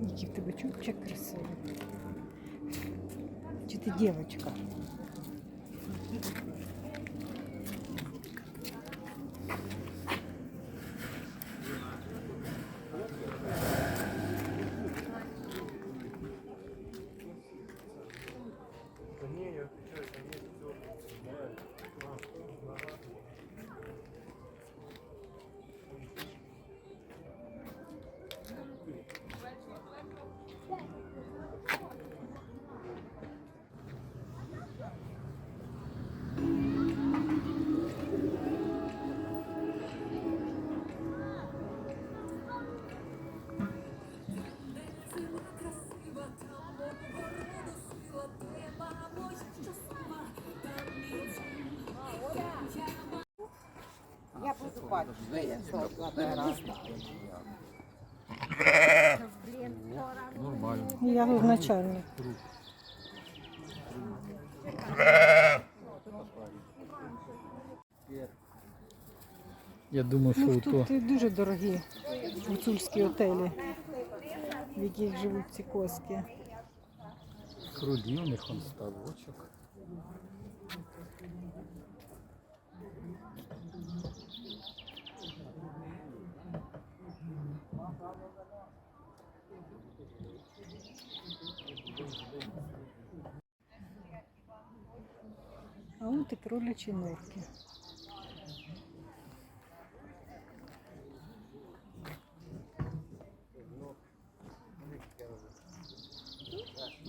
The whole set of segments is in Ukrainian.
Який в тебе чубчик красивий. Чи ти дівчинка? Я буду бачити. Нормально. Я тут начальник. Я думаю, що Ну, то тут і дуже дорогі гуцульські отелі, в яких живуть ці коски. круді, у них он ставочок. А от і кролячі норки.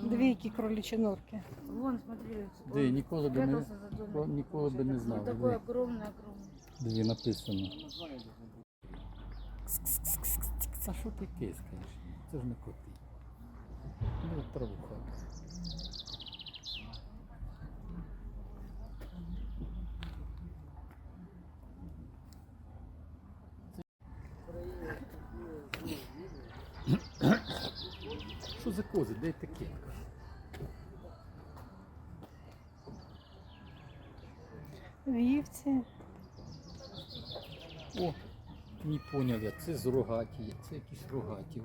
Дві які кролячі норки. Вон, смотри. Де ніколи би не, Прятался за домом. ніколи би не знав. Вот такой Де, огромный, огромный. де написано. А що ти кискаєш? Це ж не коти. Ну, траву хату. За кози? Де таке? Вівці. О, не поняв я, це з рогаті, це якісь рогаті.